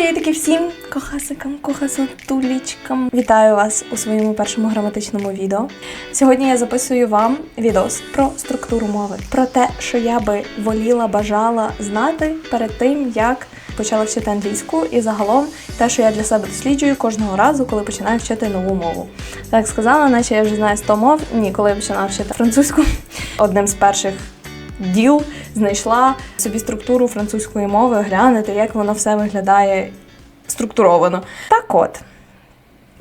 Привітки всім кохасикам, кохасотулічкам. Вітаю вас у своєму першому граматичному відео. Сьогодні я записую вам відос про структуру мови, про те, що я би воліла, бажала знати перед тим, як почала вчити англійську, і загалом те, що я для себе досліджую кожного разу, коли починаю вчити нову мову. Так сказала, наче я вже знаю 100 мов. Ні, коли я починала вчити французьку, одним з перших діл знайшла собі структуру французької мови, глянути, як воно все виглядає структуровано. Так от.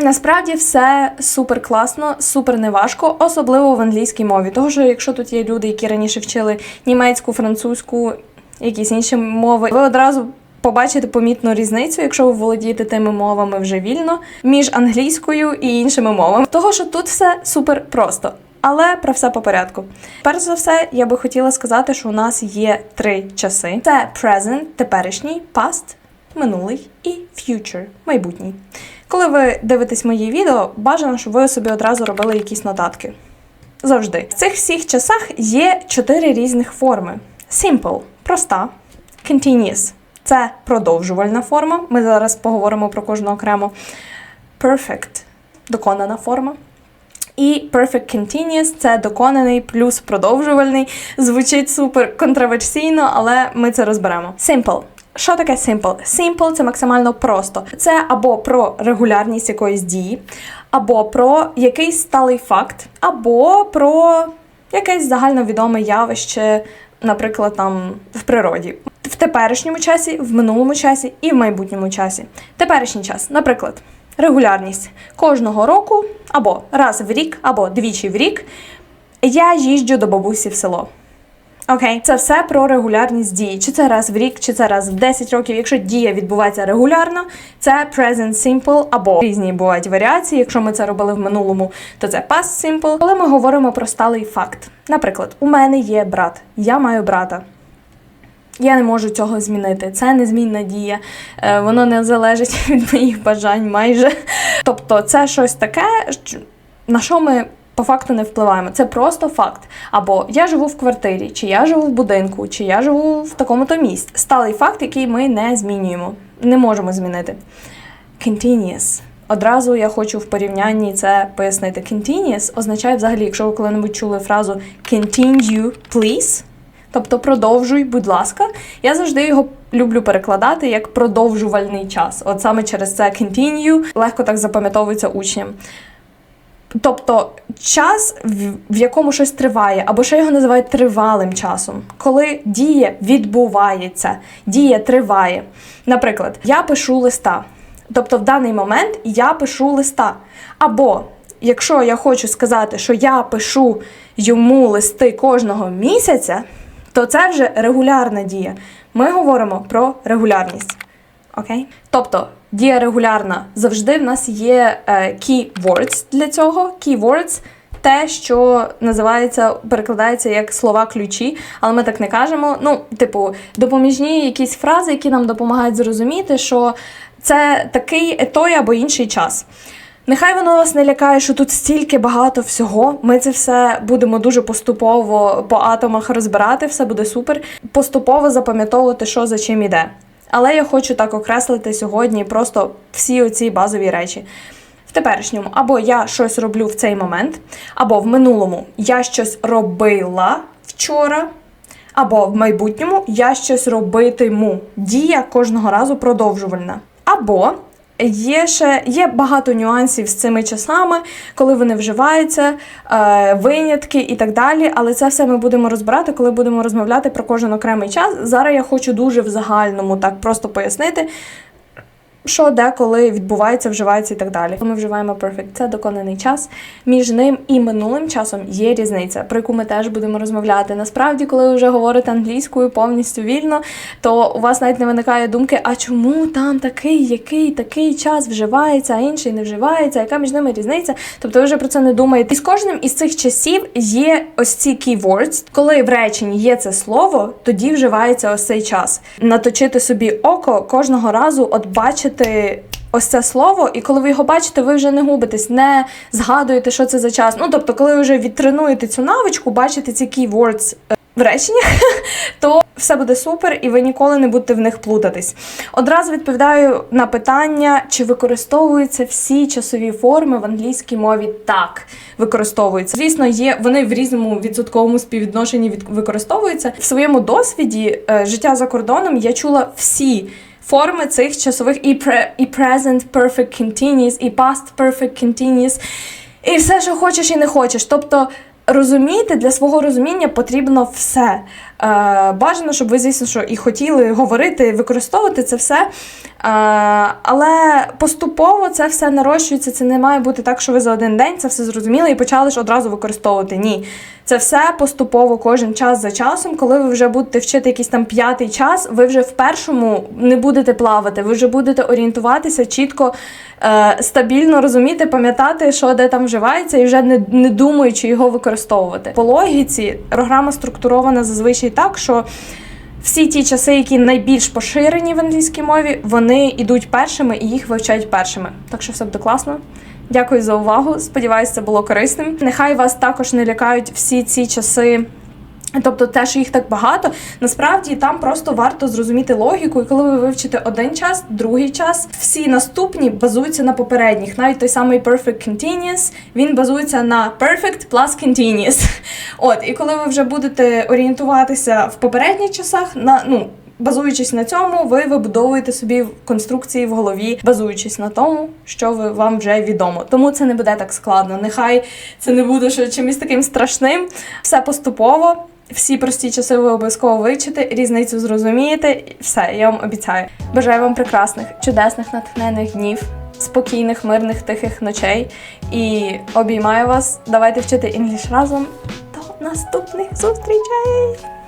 Насправді все супер класно, супер неважко, особливо в англійській мові. Тому що якщо тут є люди, які раніше вчили німецьку, французьку, якісь інші мови, ви одразу побачите помітну різницю, якщо ви володієте тими мовами вже вільно, між англійською і іншими мовами. Того, що тут все супер просто. Але про все по порядку. Перш за все, я би хотіла сказати, що у нас є три часи: це present, теперішній, past, минулий і future, майбутній. Коли ви дивитесь мої відео, бажано, щоб ви собі одразу робили якісь нотатки. Завжди. В цих всіх часах є чотири різних форми: simple проста, continuous це продовжувальна форма. Ми зараз поговоримо про кожну окремо. Perfect доконана форма. І Perfect Continuous це доконаний плюс продовжувальний. Звучить супер контроверсійно, але ми це розберемо. Simple. Що таке simple? Simple це максимально просто. Це або про регулярність якоїсь дії, або про якийсь сталий факт, або про якесь загальновідоме явище, наприклад, там в природі. В теперішньому часі, в минулому часі і в майбутньому часі. Теперішній час, наприклад. Регулярність кожного року, або раз в рік, або двічі в рік я їжджу до бабусі в село. Окей, це все про регулярність дії. Чи це раз в рік, чи це раз в 10 років. Якщо дія відбувається регулярно, це present simple або різні бувають варіації. Якщо ми це робили в минулому, то це past simple. Коли ми говоримо про сталий факт. Наприклад, у мене є брат, я маю брата. Я не можу цього змінити. Це незмінна дія, Е, воно не залежить від моїх бажань майже. Тобто, це щось таке, на що ми по факту не впливаємо. Це просто факт. Або я живу в квартирі, чи я живу в будинку, чи я живу в такому-то місці. Сталий факт, який ми не змінюємо, не можемо змінити. Continuous. Одразу я хочу в порівнянні це пояснити. Continuous означає взагалі, якщо ви коли-небудь чули фразу continue, please, тобто продовжуй, будь ласка. Я завжди його люблю перекладати як продовжувальний час. От саме через це continue легко так запам'ятовується учням. Тобто час, в- якому щось триває, або ще його називають тривалим часом, коли дія відбувається, дія триває. Наприклад, я пишу листа. Тобто, в даний момент я пишу листа. Або якщо я хочу сказати, що я пишу йому листи кожного місяця, то це вже регулярна дія. Ми говоримо про регулярність. Окей? Тобто дія регулярна завжди в нас є е, keywords для цього. Keywords – те, що називається, перекладається як слова ключі, але ми так не кажемо. Ну, типу, допоміжні якісь фрази, які нам допомагають зрозуміти, що це такий той або інший час. Нехай воно вас не лякає, що тут стільки багато всього. Ми це все будемо дуже поступово по атомах розбирати, все буде супер. Поступово запам'ятовувати, що за чим іде. Але я хочу так окреслити сьогодні просто всі оці базові речі. В теперішньому або я щось роблю в цей момент, або в минулому я щось робила вчора, або в майбутньому я щось робитиму. Дія кожного разу продовжувальна. Або Є ще є багато нюансів з цими часами, коли вони вживаються, е, винятки і так далі. Але це все ми будемо розбирати, коли будемо розмовляти про кожен окремий час. Зараз я хочу дуже в загальному так просто пояснити, що де, коли відбувається, вживається і так далі. Ми вживаємо perfect. Це доконаний час. Між ним і минулим часом є різниця, про яку ми теж будемо розмовляти. Насправді, коли ви вже говорите англійською повністю вільно, то у вас навіть не виникає думки, а чому там такий, який такий час вживається, а інший не вживається, яка між ними різниця? Тобто ви вже про це не думаєте. І з кожним із цих часів є ось ці keywords. Коли в реченні є це слово, тоді вживається ось цей час. Наточити собі око кожного разу, от бачити ось це слово, і коли ви його бачите, ви вже не губитесь, не згадуєте, що це за час. Ну тобто, коли ви вже відтренуєте цю навичку, бачите ці keywords е, в реченнях, то все буде супер, і ви ніколи не будете в них плутатись. Одразу відповідаю на питання, чи використовуються всі часові форми в англійській мові. Так, використовуються. Звісно, є вони в різному відсотковому співвідношенні від використовуються в своєму досвіді е, життя за кордоном. Я чула всі. Форми цих часових і, pre, і present perfect continuous, і past perfect continuous, і все, що хочеш і не хочеш. Тобто розуміти для свого розуміння потрібно все. Е, бажано, щоб ви, звісно, що і хотіли говорити, використовувати це все. Е, але поступово це все нарощується. Це не має бути так, що ви за один день це все зрозуміли і почали ж одразу використовувати. Ні. Це все поступово, кожен час за часом. Коли ви вже будете вчити якийсь там п'ятий час, ви вже в першому не будете плавати, ви вже будете орієнтуватися чітко, е, стабільно розуміти, пам'ятати, що де там вживається, і вже не, не думаючи його використовувати. По логіці програма структурована зазвичай так, що. Всі ті часи, які найбільш поширені в англійській мові, вони йдуть першими і їх вивчають першими. Так що все буде класно. Дякую за увагу. Сподіваюся, це було корисним. Нехай вас також не лякають всі ці часи. Тобто те, що їх так багато, насправді там просто варто зрозуміти логіку, і коли ви вивчите один час, другий час, всі наступні базуються на попередніх. Навіть той самий Perfect Continuous, він базується на Perfect plus Continuous. От, і коли ви вже будете орієнтуватися в попередніх часах, на ну. Базуючись на цьому, ви вибудовуєте собі конструкції в голові, базуючись на тому, що ви вам вже відомо. Тому це не буде так складно. Нехай це не буде чимось таким страшним. Все поступово. Всі прості часи ви обов'язково вивчите, різницю зрозумієте. Все, я вам обіцяю. Бажаю вам прекрасних, чудесних, натхненних днів, спокійних, мирних, тихих ночей. І обіймаю вас. Давайте вчити інгліш разом. До наступних зустрічей!